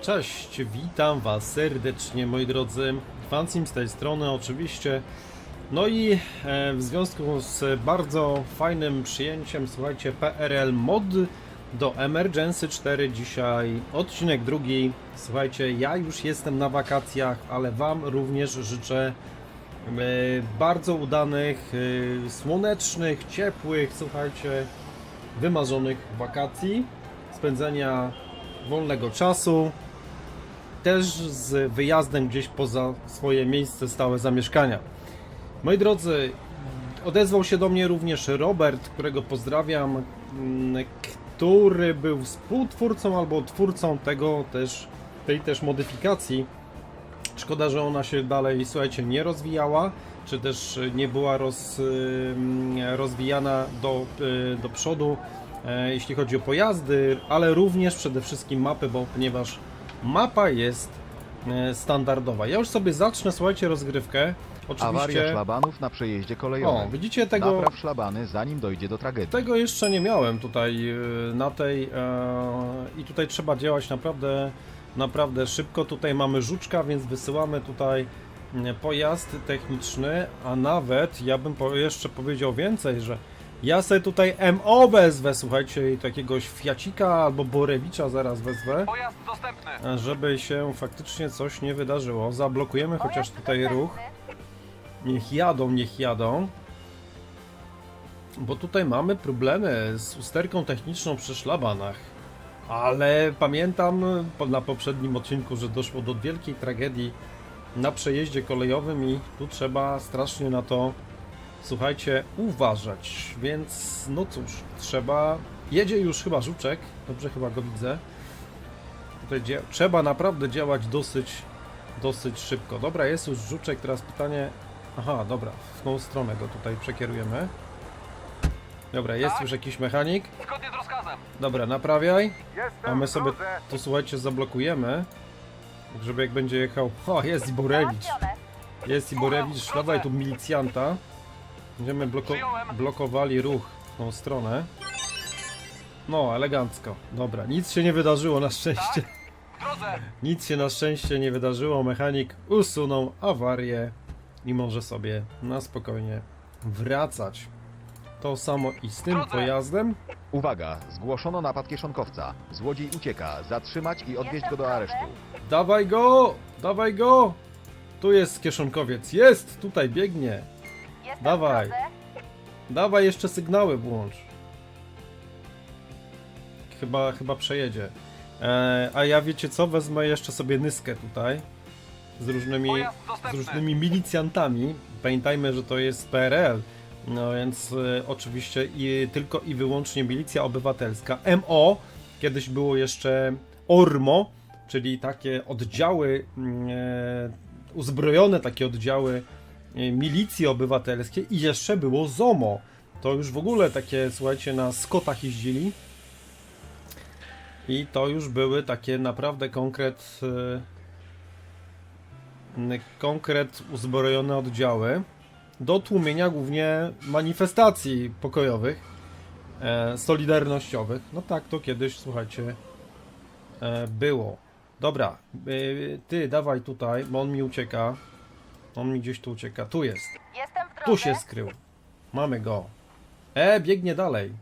Cześć, witam Was serdecznie moi drodzy. Fancim z tej strony oczywiście. No i e, w związku z bardzo fajnym przyjęciem, słuchajcie, PRL Mod do Emergency 4 dzisiaj odcinek drugi. Słuchajcie, ja już jestem na wakacjach, ale Wam również życzę e, bardzo udanych, e, słonecznych, ciepłych, słuchajcie, wymarzonych wakacji, spędzenia wolnego czasu, też z wyjazdem gdzieś poza swoje miejsce stałe zamieszkania. Moi drodzy, odezwał się do mnie również Robert, którego pozdrawiam, mm, który był współtwórcą albo twórcą tego też, tej też modyfikacji. Szkoda, że ona się dalej, słuchajcie, nie rozwijała, czy też nie była roz, rozwijana do, y, do przodu, e, jeśli chodzi o pojazdy, ale również przede wszystkim mapy, bo ponieważ mapa jest e, standardowa. Ja już sobie zacznę, słuchajcie, rozgrywkę. Awaria Oczywiście. szlabanów na przejeździe O, kolejowym. widzicie tego. Napraw szlabany, zanim dojdzie do tragedii. Tego jeszcze nie miałem tutaj y, na tej e, i tutaj trzeba działać naprawdę naprawdę szybko. Tutaj mamy żuczka, więc wysyłamy tutaj pojazd techniczny, a nawet ja bym jeszcze powiedział więcej, że ja sobie tutaj MO wezwę, słuchajcie, i takiegoś Fiacika albo Borewicza zaraz wezwę, Pojazd dostępny. żeby się faktycznie coś nie wydarzyło. Zablokujemy chociaż tutaj ruch. Niech jadą, niech jadą. Bo tutaj mamy problemy z usterką techniczną przy szlabanach. Ale pamiętam po- na poprzednim odcinku, że doszło do wielkiej tragedii na przejeździe kolejowym i tu trzeba strasznie na to, słuchajcie, uważać. Więc no cóż, trzeba... Jedzie już chyba Żuczek, dobrze chyba go widzę. Tutaj dzia... trzeba naprawdę działać dosyć, dosyć szybko. Dobra, jest już Żuczek, teraz pytanie... Aha, dobra, w tą stronę go tutaj przekierujemy. Dobra, jest Tak. już jakiś mechanik. Zgodnie z rozkazem. Dobra, naprawiaj. Jestem A my sobie to słuchajcie zablokujemy. Tak, Żeby jak będzie jechał. O, jest i Borewicz. Jest i Borewicz. Dawaj tu milicjanta. Będziemy bloko blokowali ruch w tą stronę. No, elegancko. Dobra, nic się nie wydarzyło na szczęście. Drodze. Nic się na szczęście nie wydarzyło. Mechanik usunął awarię i może sobie na spokojnie wracać. To samo i z tym pojazdem. Uwaga, zgłoszono napad kieszonkowca. Złodziej ucieka, zatrzymać i odwieźć go do aresztu. Dawaj go! Dawaj go! Tu jest kieszonkowiec. Jest! Tutaj biegnie. Jestem Dawaj. w drodze. Dawaj jeszcze sygnały włącz. Chyba, chyba przejedzie. E, a ja wiecie co? Wezmę jeszcze sobie nyskę tutaj. Z różnymi, Pojazd z dostępny. różnymi milicjantami. Pamiętajmy, że to jest PRL. No więc e, oczywiście i, tylko i wyłącznie milicja obywatelska. MO, kiedyś było jeszcze ORMO, czyli takie oddziały, mm, e, uzbrojone takie oddziały e, milicji obywatelskiej i jeszcze było ZOMO. To już w ogóle takie, słuchajcie, na skotach jeździli. I to już były takie naprawdę konkret, e, konkret uzbrojone oddziały do tłumienia głównie manifestacji pokojowych, e, solidarnościowych. No tak to kiedyś, słuchajcie, było. Dobra, ty dawaj tutaj, bo on mi ucieka. On mi gdzieś tu ucieka. Tu jest. Jestem w drodze. Tu się skrył. Mamy go. E, biegnie dalej.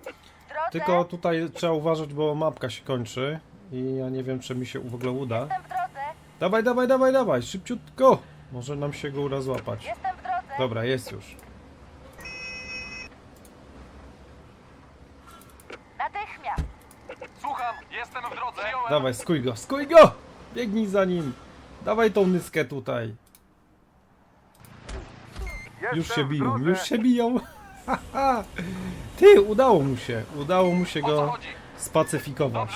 W drodze. Tylko tutaj trzeba uważać, bo mapka się kończy. I ja nie wiem, czy mi się w ogóle uda. Jestem w drodze. Dawaj, dawaj, dawaj, dawaj, szybciutko. Może nam się go uda złapać. Jestem w drodze. Dobra, jest już. Natychmiast. Słucham. Jestem w drodze. Przyjąłem. Dawaj, skuj go, skuj go! Biegnij za nim. Dawaj tą nyskę tutaj. Już się biją, już się biją. Haha. Ty, udało mu się. Udało mu się go spacyfikować.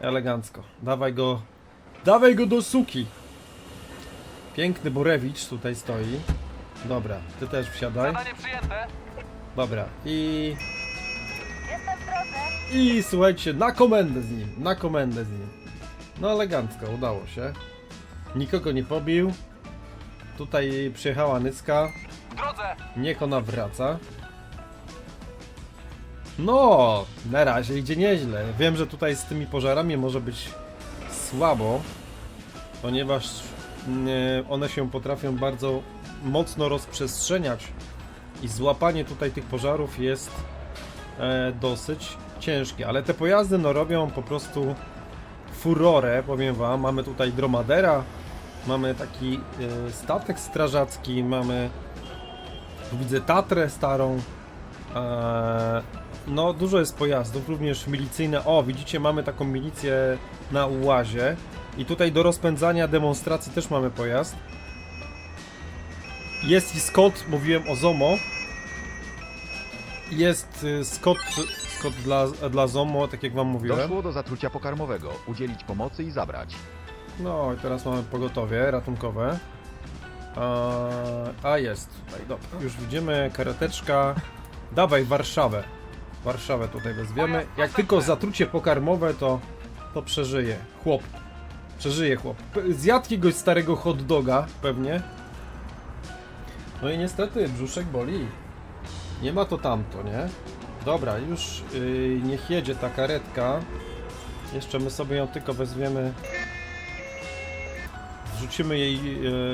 Elegancko. Dawaj go. Dawaj go do suki. Piękny Borewicz tutaj stoi. Dobra, ty też wsiadaj. Dobra. I. Jestem w drodze. I słuchajcie, na komendę z nim. Na komendę z nim. No elegancko, udało się. Nikogo nie pobił. Tutaj przyjechała Nycka. Drodze. Niech ona wraca. No, na razie idzie nieźle. Wiem, że tutaj z tymi pożarami może być słabo, ponieważ one się potrafią bardzo mocno rozprzestrzeniać i złapanie tutaj tych pożarów jest e, dosyć ciężkie, ale te pojazdy no robią po prostu furorę, powiem wam. Mamy tutaj dromadera, mamy taki e, statek strażacki, mamy tu widzę Tatrę starą. E, no dużo jest pojazdów, również milicyjne. O, widzicie, mamy taką milicję na ułazie. I tutaj do rozpędzania demonstracji też mamy pojazd. Jest i Scott, mówiłem o Zomo. Jest y, Scott, Scott dla, dla Zomo, tak jak wam mówiłem. Doszło do zatrucia pokarmowego. Udzielić pomocy i zabrać. No i teraz mamy pogotowie ratunkowe. A, a jest tutaj, dobra. Już widzimy kareteczka. Dawaj Warszawę. Warszawę tutaj wezwiemy. Jak tylko zatrucie pokarmowe, to, to przeżyje. Chłop. Przeżyje chłop. Zjadł jakiegoś starego hot doga, pewnie. No i niestety, brzuszek boli. Nie ma to tamto, nie? Dobra, już yy, niech jedzie ta karetka. Jeszcze my sobie ją tylko wezwiemy wrzucimy jej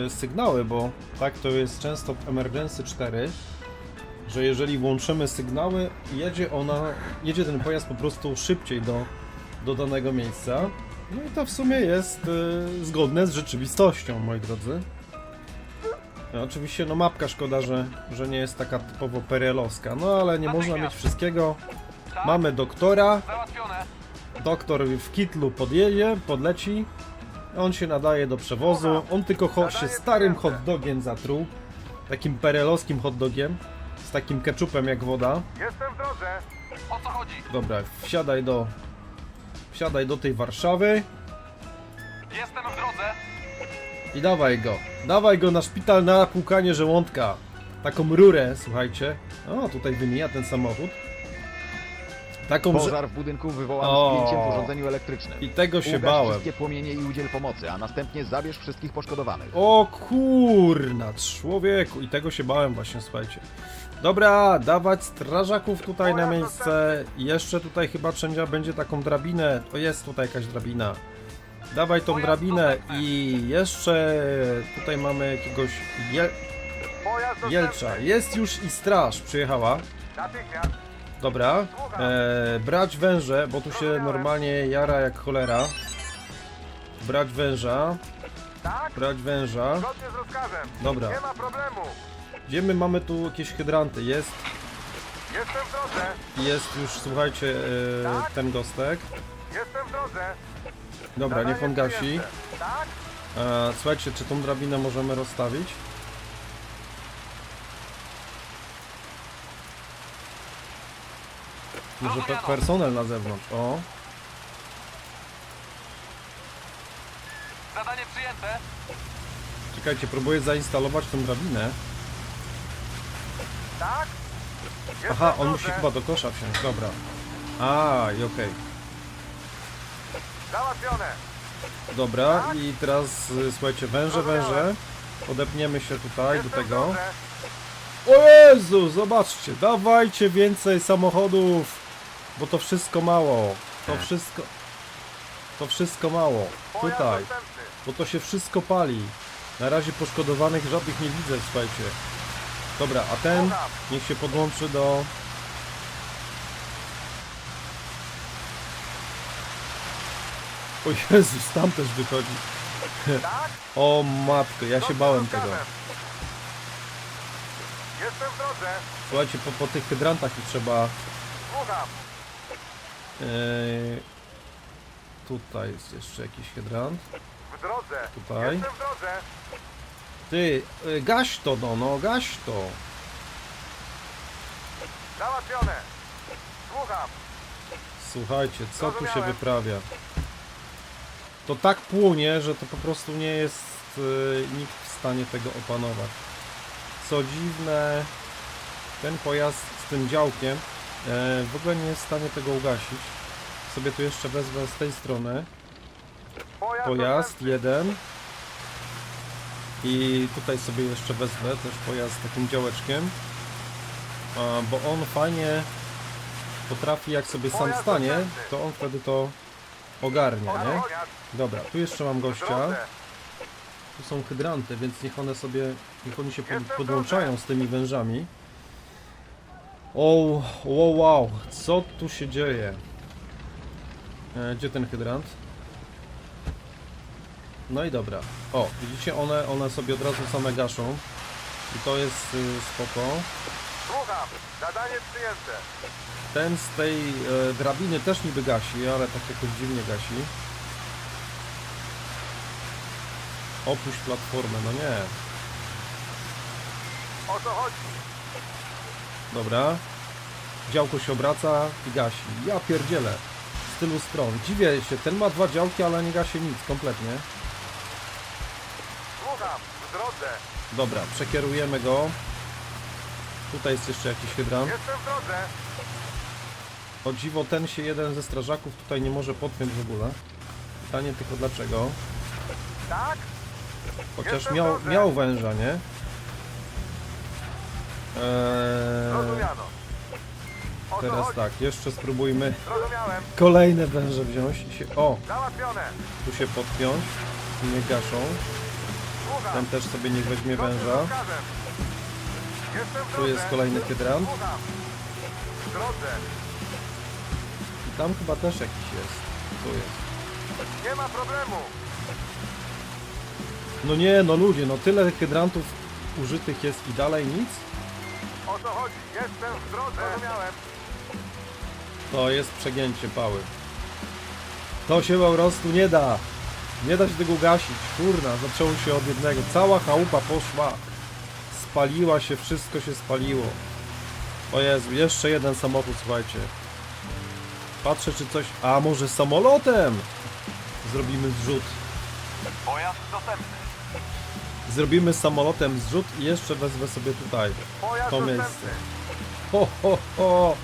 e, sygnały, bo tak to jest często w Emergency 4, że jeżeli włączymy sygnały, jedzie ona, jedzie ten pojazd po prostu szybciej do, do danego miejsca. No i to w sumie jest e, zgodne z rzeczywistością, moi drodzy. No, oczywiście, no mapka szkoda, że, że nie jest taka typowo perelowska, no ale nie można mieć wszystkiego. Mamy doktora, załatwione. Doktor w kitlu podjedzie, podleci. On się nadaje do przewozu. On tylko się starym hot dogiem zatruł. Takim perelowskim hot dogiem. Z takim keczupem jak woda. Jestem w drodze. O co chodzi? Dobra, wsiadaj do. Wsiadaj do tej Warszawy Jestem w drodze. i dawaj go. Dawaj go na szpital na płukanie żołądka. Taką rurę, słuchajcie. O, tutaj wymija ten samochód. Taką, że... Pożar w budynku wywołany O. spięciem w urządzeniu elektrycznym. I tego się Ugaś bałem. wszystkie płomienie i udziel pomocy, a następnie zabierz wszystkich poszkodowanych. O kurna, człowieku. I tego się bałem właśnie, słuchajcie. Dobra, dawać strażaków tutaj na miejsce. Jeszcze tutaj chyba wszędzie będzie taką drabinę. To jest tutaj jakaś drabina. Dawaj tą drabinę i jeszcze tutaj mamy jakiegoś je, Jelcza. Jest już i straż przyjechała. Natychmiast. Dobra, e, brać węże, bo tu się normalnie jara jak cholera. Brać węża, Tak? brać węża. Zgodnie z rozkazem. Dobra. Nie ma problemu. Gdzie my mamy tu jakieś hydranty? Jest, Jestem w drodze. jest już, słuchajcie, e, ten gostek. Jestem w drodze. Dobra, niech on gasi. Tak? E, słuchajcie, czy tą drabinę możemy rozstawić? Może pe personel na zewnątrz, o. Zadanie przyjęte. Czekajcie, próbuję zainstalować tą drabinę. Tak? Jestem Aha, on drodze. musi chyba do kosza wsiąść, dobra. A, i okej. Załatwione. Dobra, i teraz y, słuchajcie, węże, węże. Podepniemy się tutaj do Jestem tego. drodze. O Jezu, zobaczcie, dawajcie więcej samochodów, bo to wszystko mało. To wszystko, to wszystko mało. Tutaj, bo to się wszystko pali. Na razie poszkodowanych żadnych nie widzę, słuchajcie. Dobra, a ten niech się podłączy do... O Jezus, tam też wychodzi. Tak? O matko, ja się bałem tego. rozkazem. Jestem w drodze. Słuchajcie, po, po tych hydrantach tu trzeba Słucham. Tutaj jest jeszcze jakiś hydrant. W drodze. Tutaj. Jestem w drodze. Ty, e, gaś to no, no gaś to. Załatwione. Słucham. Słuchajcie, co tu się wyprawia? To tak płonie, że to po prostu nie jest e, nikt w stanie tego opanować. Co dziwne, ten pojazd z tym działkiem e, w ogóle nie jest w stanie tego ugasić. Sobie tu jeszcze wezmę z tej strony. Pojazd, jeden i tutaj sobie jeszcze wezmę też pojazd z takim działeczkiem a, bo on fajnie potrafi jak sobie sam stanie to on wtedy to ogarnia, nie? Dobra, tu jeszcze mam gościa. Tu są hydranty, więc niech one sobie, niech oni się pod, podłączają z tymi wężami. O, wow, wow, co tu się dzieje? E, gdzie ten hydrant? No i dobra. O, widzicie, one, one sobie od razu same gaszą. I to jest y, spoko. Słucham. Zadanie przyjęte. Ten z tej e, drabiny też niby gasi, ale tak jakoś dziwnie gasi. Opuść platformę, no nie. O co chodzi? Dobra. Działko się obraca i gasi. Ja pierdzielę. Z tylu stron. Dziwię się, ten ma dwa działki, ale nie gasi nic kompletnie. Słucham. W drodze. Dobra, przekierujemy go. Tutaj jest jeszcze jakiś hydrant. Jestem w drodze. O dziwo, ten się jeden ze strażaków tutaj nie może podpiąć w ogóle. Pytanie tylko dlaczego. Tak? Chociaż Jestem miał, drodze. miał węża, nie? Eee, Zrozumiano. O co teraz chodzi? tak, jeszcze spróbujmy Zrozumiałem. kolejne węże wziąć i się... O, Załatwione. tu się podpiąć. Nie gaszą. Słucham. Ten też sobie niech weźmie Zgodnie z węża. rozkazem. Jestem w Tu drodze. jest kolejny hydrant. Słucham. W drodze. I tam chyba też jakiś jest. Tu jest. Nie ma problemu. No nie, no ludzie, no tyle hydrantów użytych jest i dalej nic? O co chodzi? Jestem w drodze. Zrozumiałem. To jest przegięcie pały. To się po prostu nie da. Nie da się tego gasić. Kurna, zaczęło się od jednego. Cała chałupa poszła. Spaliła się, wszystko się spaliło. O Jezu, jeszcze jeden samochód, słuchajcie. Patrzę, czy coś... A, może samolotem? Zrobimy zrzut. Pojazd dostępny. Zrobimy samolotem zrzut i jeszcze wezmę sobie tutaj. To miejsce. Ho, ho, ho.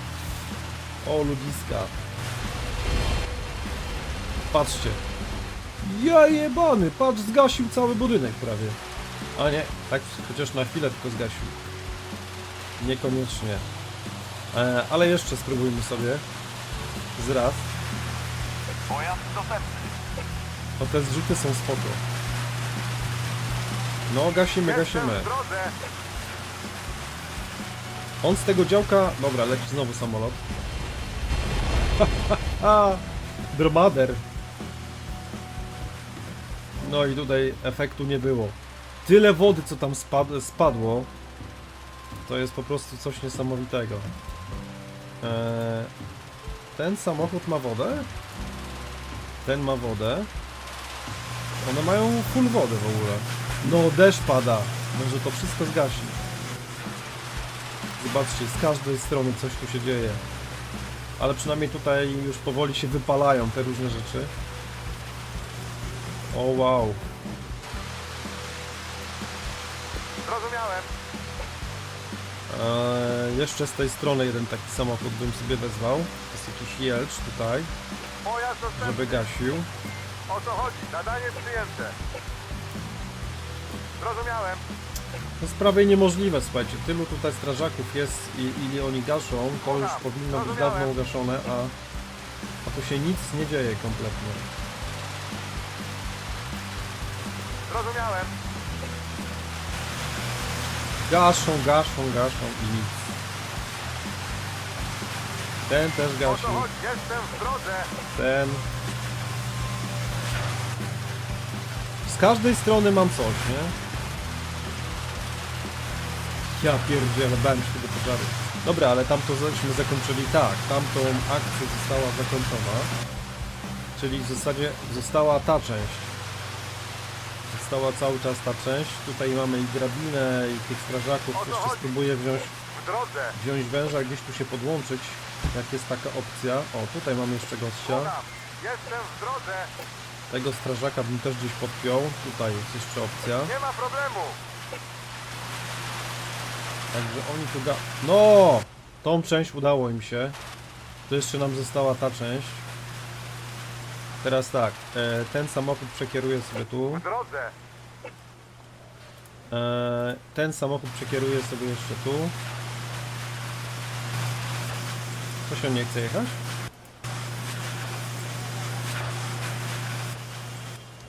O, ludziska. Patrzcie. Ja jebany, patrz, zgasił cały budynek prawie. A nie, tak chociaż na chwilę tylko zgasił. Niekoniecznie. E, ale jeszcze spróbujmy sobie. Z raz. Pojazd dostępny. O, te zrzuty są spoko. No, gasimy, gasimy. On z tego działka... Dobra, leci znowu samolot. Dromader. No i tutaj efektu nie było. Tyle wody, co tam spad spadło, to jest po prostu coś niesamowitego. Eee, ten samochód ma wodę? Ten ma wodę. One mają full wodę w ogóle. No, deszcz pada. Może to wszystko zgasi. Zobaczcie, z każdej strony coś tu się dzieje. Ale przynajmniej tutaj już powoli się wypalają te różne rzeczy. O wow. Zrozumiałem. Eee, jeszcze z tej strony jeden taki samochód bym sobie wezwał. Jest jakiś jelcz tutaj, Pojazd dostępny. żeby gasił. O co chodzi? Zadanie przyjęte. Zrozumiałem. To jest prawie niemożliwe, słuchajcie. Tylu tutaj strażaków jest i ile oni gaszą, to już powinno być dawno ugaszone, a, a tu się nic nie dzieje kompletnie. Zrozumiałem. Gaszą, gaszą, gaszą i nic. Ten też O gasi. co chodzi? Jestem w drodze. Ten. Z każdej strony mam coś, nie? Ja pierdzielę, bałem się tego pożaru. Dobra, ale tamto żeśmy zakończyli tak. Tamtą akcję została zakończona. Czyli w zasadzie została ta część. Została cały czas ta część. Tutaj mamy i drabinę, i tych strażaków. Jeszcze spróbuję wziąć wziąć węża, gdzieś tu się podłączyć, jak jest taka opcja. O, tutaj mam jeszcze gościa. Jestem w drodze. Tego strażaka bym też gdzieś podpiął. Tutaj jest jeszcze opcja. Nie ma problemu. Także oni tu ga... No! Tą część udało im się. To jeszcze nam została ta część. Teraz tak, e, ten samochód przekieruję sobie tu. W drodze. E, ten samochód przekieruję sobie jeszcze tu. Co się nie chce jechać?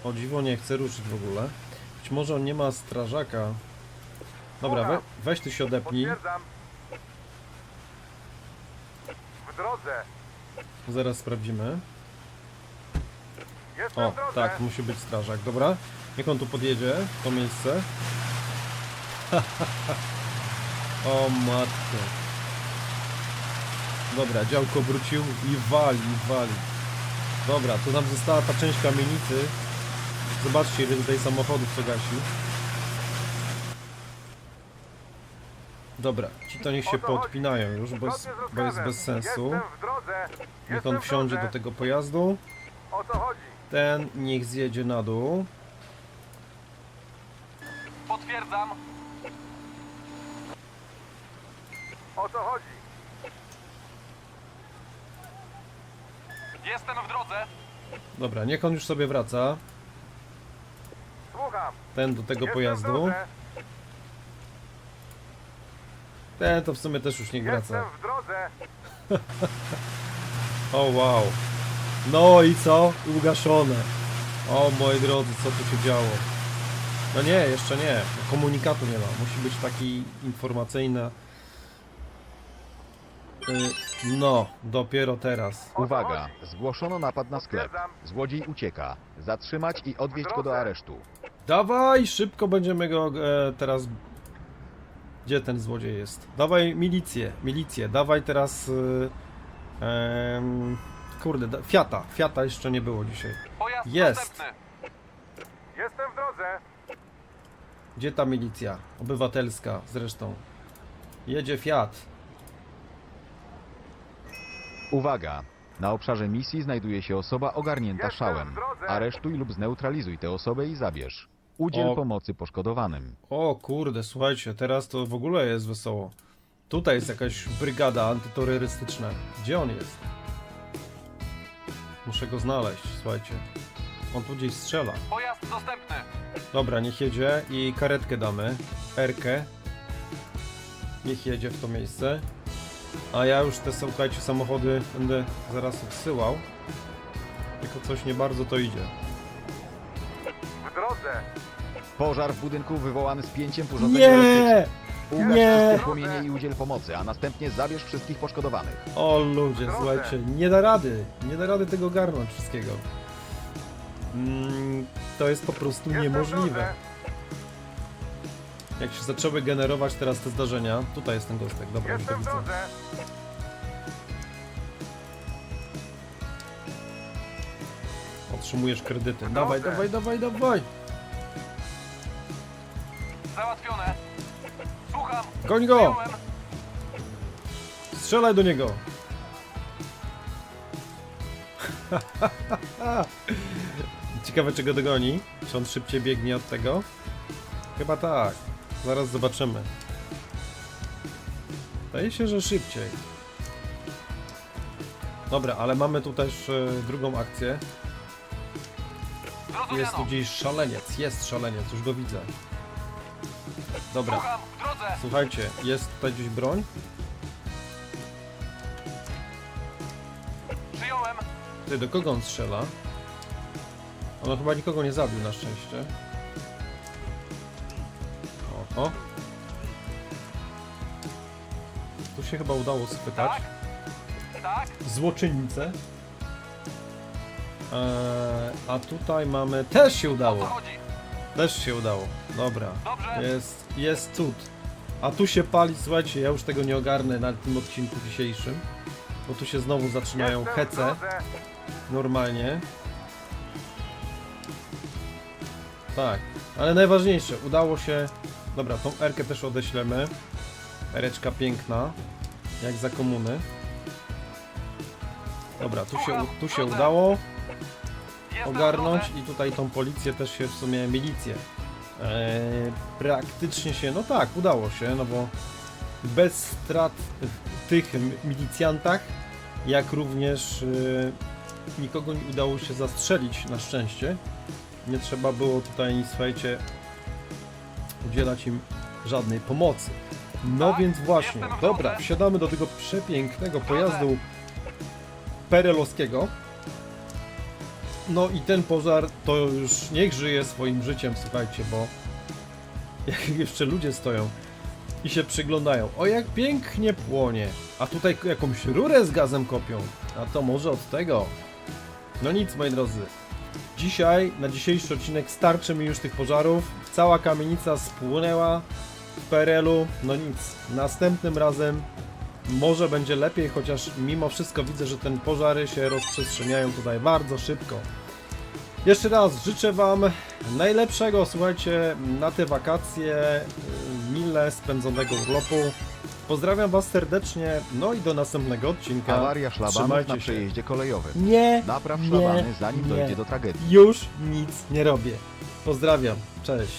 O dziwo nie chce ruszyć w ogóle. Być może on nie ma strażaka. Dobra, we, weź ty się odepnij. Potwierdzam. W drodze. Zaraz sprawdzimy. Jestem O, w drodze. tak, musi być strażak. Dobra, niech on tu podjedzie, w to miejsce. o matko. Dobra, działko wrócił i wali, i wali. Dobra, tu nam została ta część kamienicy. Zobaczcie, ile tutaj samochodów co gasi. Dobra, ci to niech się podpinają już, bo jest, bo jest bez sensu. Niech on wsiądzie do tego pojazdu. O co chodzi? Ten niech zjedzie na dół. Potwierdzam. O co chodzi? Jestem w drodze. Dobra, niech on już sobie wraca. Słucham. Ten do tego Jestem w pojazdu. drodze. Ten to w sumie też już niech Jestem wraca. w drodze. O wow. No i co? Ugaszone. O moi drodzy, co tu się działo? No nie, jeszcze nie. Komunikatu nie ma. Musi być taki informacyjny. Y, No, dopiero teraz. co Uwaga, zgłoszono napad na sklep. Złodziej ucieka. Zatrzymać i odwieźć go do aresztu. Dawaj, szybko będziemy go e, teraz. Gdzie ten złodziej jest? Dawaj milicję, milicję, dawaj teraz. Y, em, kurde, da, Fiata, Fiata jeszcze nie było dzisiaj. Pojazd Jest. dostępny. Jestem w drodze. Gdzie ta milicja? Obywatelska zresztą. Jedzie Fiat. Uwaga! Na obszarze misji znajduje się osoba ogarnięta Jestem szałem. drodze. Aresztuj lub zneutralizuj tę osobę i zabierz. Udziel O. pomocy poszkodowanym. O kurde, słuchajcie, teraz to w ogóle jest wesoło. Tutaj jest jakaś brygada antyterrorystyczna. Gdzie on jest? Muszę go znaleźć, słuchajcie. On tu gdzieś strzela. Pojazd dostępny. Dobra, niech jedzie i karetkę damy. Erkę. Niech jedzie w to miejsce. A ja już te, słuchajcie, samochody będę zaraz odsyłał. Tylko coś nie bardzo to idzie. W drodze. Pożar w budynku wywołany spięciem w urządzeniu elektrycznym. Nie! Ugaś Nie! wszystkie płomienie i udziel pomocy, a następnie zabierz wszystkich poszkodowanych. O ludzie, słuchajcie, nie da rady. Nie da rady tego garnąć wszystkiego. Mm, to jest po prostu Jestem niemożliwe. Jak się zaczęły generować teraz te zdarzenia. Tutaj jest ten gostek, dobra, już go Jestem w widzę. drodze. Otrzymujesz kredyty. Dawaj, dawaj, dawaj, dawaj! Goń go! Strzelaj do niego! Ciekawe czego dogoni. Czy on szybciej biegnie od tego? Chyba tak. Zaraz zobaczymy. Wydaje się, że szybciej. Dobra, ale mamy tu też e, drugą akcję. Jest tu gdzieś szaleniec, jest szaleniec, już go widzę. Dobra, Słucham. W drodze. słuchajcie, jest tutaj gdzieś broń? Przyjąłem. Ty, do kogo on strzela? On chyba nikogo nie zabił na szczęście. Oho. Tu się chyba udało schwytać. Tak. Tak. Złoczyńcę. Eee, a tutaj mamy... Też się O co udało! chodzi? Też się udało. Dobra. Dobrze. Jest, jest cud. A tu się pali, słuchajcie, ja już tego nie ogarnę na tym odcinku dzisiejszym. Bo tu się znowu zaczynają hece. Normalnie. Tak, ale najważniejsze, udało się... Dobra, tą Erkę też odeślemy. Ereczka piękna, jak za komuny. Dobra, tu się, tu się udało ogarnąć i tutaj tą policję też się w sumie milicję. Eee, praktycznie się, no tak, udało się, no bo bez strat w tych milicjantach, jak również y, nikogo nie udało się zastrzelić na szczęście. Nie trzeba było tutaj, słuchajcie, udzielać im żadnej pomocy. No Tak, więc właśnie, dobra, wsiadamy do tego przepięknego pojazdu perelowskiego. No i ten pożar to już niech żyje swoim życiem, słuchajcie, bo jak jeszcze ludzie stoją i się przyglądają. O jak pięknie płonie. A tutaj jakąś rurę z gazem kopią. A to może od tego. No nic, moi drodzy. Dzisiaj, na dzisiejszy odcinek starczy mi już tych pożarów. Cała kamienica spłonęła w PRL-u. No nic, następnym razem może będzie lepiej, chociaż mimo wszystko widzę, że ten pożary się rozprzestrzeniają tutaj bardzo szybko. Jeszcze raz życzę Wam najlepszego, słuchajcie, na te wakacje, y, mile spędzonego urlopu. Pozdrawiam Was serdecznie, no i do następnego odcinka. Awaria szlabanów na przejeździe kolejowym. Nie, Napraw nie, szlabany, zanim nie. dojdzie do tragedii. Już nic nie robię. Pozdrawiam, cześć.